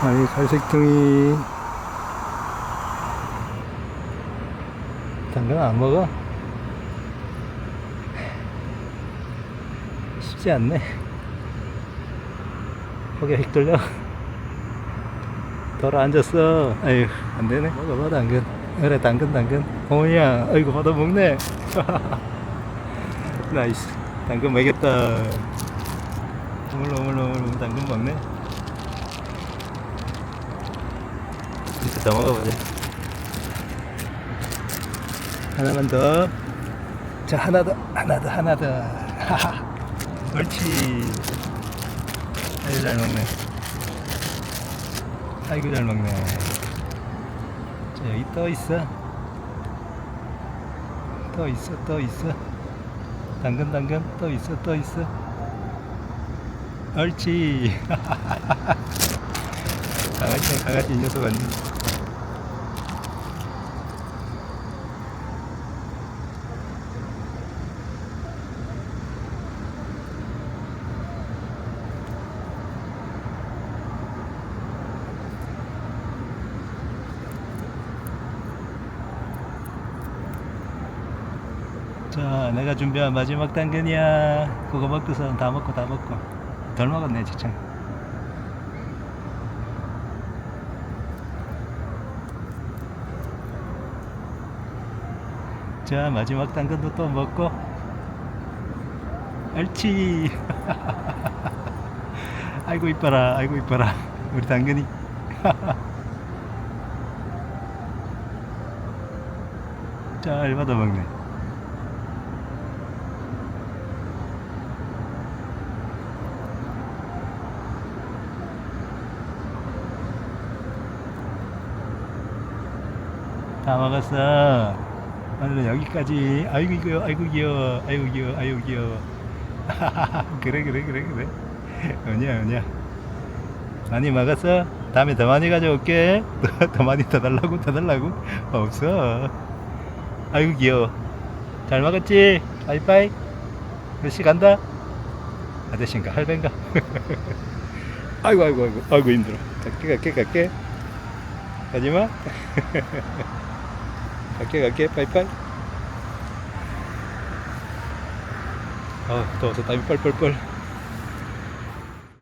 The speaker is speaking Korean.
아니 갈색둥이. 당근 안 먹어? 쉽지 않네. 거기 헷갈려. 돌아 앉았어. 아유 안되네. 먹어봐 당근. 그래 당근 당근. 오야 아이고 받아 먹네. 나이스. 당근 먹였다. 오물오물오물 당근 먹네 더 먹어보자 하나만 더. 자, 하나 더, 하나 더, 하나 더. 하하. 옳지. 아이고, 잘 먹네. 아이고, 잘 먹네. 자, 여기 또 있어. 또 있어, 또 있어. 당근, 당근, 또 있어, 또 있어. 옳지. 강아지, 강아지 이 녀석 아니 자, 내가 준비한 마지막 당근이야. 그거 먹고서 다 먹고 다 먹고. 덜 먹었네, 진짜. 자, 마지막 당근도 또 먹고. 옳지. 아이고 이뻐라, 아이고 이뻐라. 우리 당근이. 잘 받아 먹네. 다 먹었어. 오늘은 여기까지. 아이고 귀여워, 아이고 귀여워, 아이고 귀여워, 아이고 귀여워. 그래 그래 그래 그래. 뭐냐 뭐냐. 많이 먹었어? 다음에 더 많이 가져올게. 더 많이 더 달라고 더 달라고? 없어. 아이고 귀여워. 잘 먹었지? 빠이빠이. 몇시 간다? 아저씨인가 할배인가? 아이고 아이고 아이고 아이고 힘들어. 갈게 갈게 갈게. 가지마. 갈게 갈게 빠이빠이 아 더워서 땀이 뻘뻘뻘